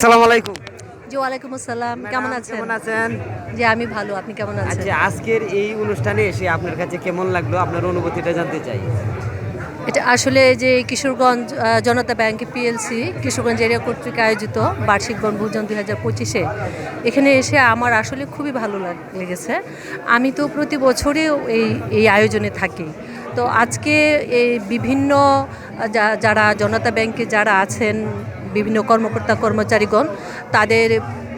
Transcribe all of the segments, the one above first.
আসসালামু আলাইকুম। জি ওয়ালাইকুম আসসালাম। কেমন আছেন? কেমন আছেন? জি আমি ভালো। আপনি কেমন আছেন? আচ্ছা আজকের এই অনুষ্ঠানে এসে আপনার কাছে কেমন লাগল? আপনার অনুভূতিটা জানতে চাই। এটা আসলে যে Kishoreganj Janata bank PLC Kishoreganj area কর্তৃক আয়োজিত বার্ষিক বনভোজন দুই হাজার পঁচিশে। এখানে এসে আমার আসলে খুবই ভালো লাগ- লেগেছে। আমি তো প্রতি বছরই এই এই আয়োজনে থাকি। তো আজকে এই বিভিন্ন যারা জনতা ব্যাংকে যারা আছেন বিভিন্ন কর্মকর্তা, কর্মচারীগণ তাদের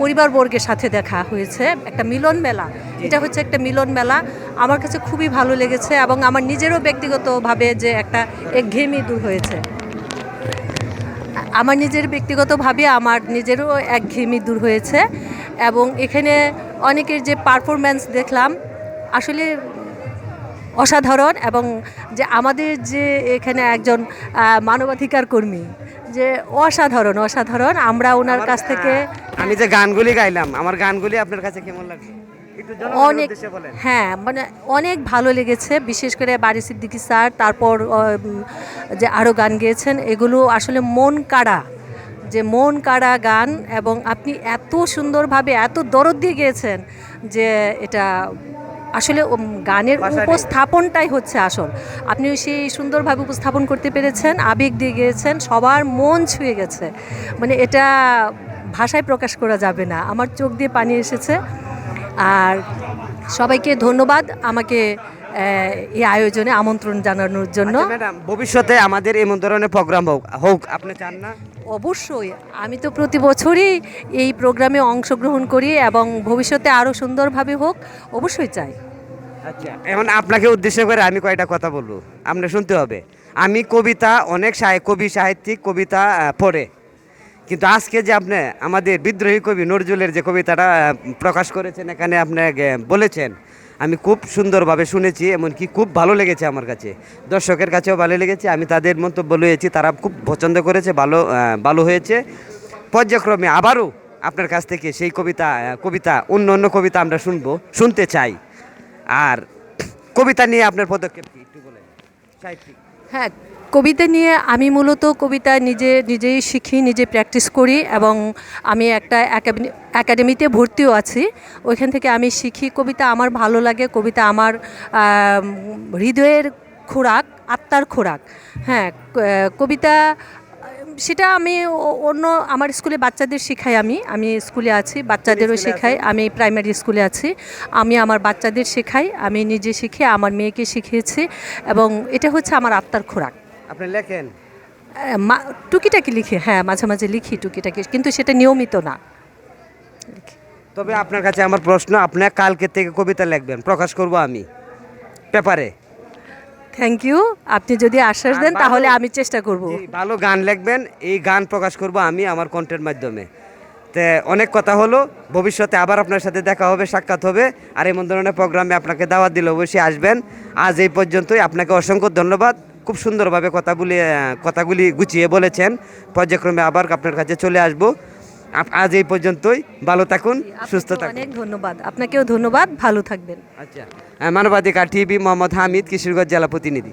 পরিবারবর্গের সাথে দেখা হয়েছে, একটা মিলন মেলা। এটা হচ্ছে একটা মিলন মেলা। আমার কাছে খুবই ভালো লেগেছে এবং আমার নিজেরও ব্যক্তিগতভাবে যে একটা একঘেয়েমি দূর হয়েছে। আমার নিজের ব্যক্তিগতভাবে আমার নিজেরও একঘেয়েমি দূর হয়েছে এবং এখানে অনেকের যে পারফরম্যান্স দেখলাম, আসলে অসাধারণ এবং যে আমাদের যে এখানে একজন মানবাধিকার কর্মী যে অসাধারণ অসাধারণ। আমরা ওনার কাছ থেকে আমি যে গানগুলি গাইলাম আমার গানগুলি আপনার কাছে কেমন জনগণের অনেক হ্যাঁ মানে অনেক ভালো লেগেছে বিশেষ করে বারি সিদ্দিকি স্যার তারপর যে আরও গান গেয়েছেন এগুলো আসলে মন কাড়া যে মন কাড়া গান এবং আপনি এত সুন্দরভাবে এত দরদ দিয়ে গিয়েছেন যে এটা আসলে গানের উপস্থাপনটাই হচ্ছে আসল। আপনি সেই সুন্দরভাবে উপস্থাপন করতে পেরেছেন আবেগ দিয়ে গিয়েছেন সবার মন ছুঁয়ে গেছে। মানে এটা ভাষায় প্রকাশ করা যাবে না। আমার চোখ দিয়ে পানি এসেছে। আর সবাইকে ধন্যবাদ আমাকে এই আয়োজনে আমন্ত্রণ জানানোর জন্য। আচ্ছা, ম্যাডাম ভবিষ্যতে আমাদের এমন ধরনের প্রোগ্রাম হোক হোক আপনি চান না? অবশ্যই আমি তো প্রতি বছরই এই প্রোগ্রামে অংশগ্রহণ করি এবং ভবিষ্যতে আরও সুন্দরভাবে হোক অবশ্যই চাই। আচ্ছা এখন আপনাকে উদ্দেশ্য করে আমি কয়টা কথা বলব? আপনি শুনতে হবে। আমি কবিতা অনেক সাহি- কবি সাহিত্যিক কবিতা পড়ে। কিন্তু আজকে যে আপনি আমাদের বিদ্রোহী কবি নজরুলের যে কবিতাটা প্রকাশ করেছেন, এখানে আপনি বলেছেন, আমি খুব সুন্দরভাবে শুনেছি, এমনকি খুব ভালো লেগেছে আমার কাছে। দর্শকের কাছেও ভালো লেগেছে, আমি তাদের মন্তব্য লয়েছি তারা খুব পছন্দ করেছে, ভালো ভালো হয়েছে। পর্যায়ক্রমে আবারও আপনার কাছ থেকে সেই কবিতা কবিতা, অন্য অন্য কবিতা আমরা শুনব, শুনতে চাই। আর কবিতা নিয়ে আপনার পদক্ষেপ কি? হ্যাঁ কবিতা নিয়ে আমি মূলত কবিতা নিজে, নিজেই শিখি, নিজে প্র্যাকটিস করি এবং আমি একটা একাডেমি- একাডেমিতে ভর্তিও আছি। ওইখান থেকে আমি শিখি কবিতা আমার ভালো লাগে, কবিতা আমার হৃদয়ের খোরাক, আত্মার খোরাক। হ্যাঁ কবিতা সেটা আমি অন্য আমার স্কুলে বাচ্চাদের শেখাই আমি। আমি স্কুলে আছি বাচ্চাদেরও শেখাই। আমি প্রাইমারি স্কুলে আছি। আমি আমার বাচ্চাদের শেখাই আমি নিজে শিখে আমার মেয়েকে শিখিয়েছি এবং এটা হচ্ছে আমার আত্মার খোরাক। আপনি লেখেন? মা- টুকিটাকি লিখি হ্যাঁ মাঝে মাঝে লিখি টুকিটাকি কিন্তু সেটা নিয়মিত না। তবে আপনার কাছে আমার প্রশ্ন আপনি কালকে থেকে কবিতা লিখবেন প্রকাশ করব আমি পেপারে। থ্যাংক ইউ আপনি যদি আশ্বাস দেন তাহলে আমি চেষ্টা করব। ভালো গান লিখবেন এই গান প্রকাশ করব আমি আমার কণ্ঠের মাধ্যমে। তে অনেক কথা হলো ভবিষ্যতে আবার আপনার সাথে দেখা হবে সাক্ষাৎ হবে আর এমন ধরনের প্রোগ্রামে আপনাকে দাওয়াত দিলে অবশ্যই আসবেন। আজ এই পর্যন্তই আপনাকে অসংখ্য ধন্যবাদ। খুব সুন্দরভাবে কথাগুলি কথাগুলি গুছিয়ে বলেছেন। পর্যায়ক্রমে আবার আপনার কাছে চলে আসব। আজ এই পর্যন্তই। ভালো থাকুন সুস্থ থাকুন। অনেক ধন্যবাদ। আপনাকেও ধন্যবাদ। ভালো থাকবেন। আচ্ছা। মানবাধিকার টিভি মোহাম্মদ হামিদ কিশোরগঞ্জ জেলা প্রতিনিধি।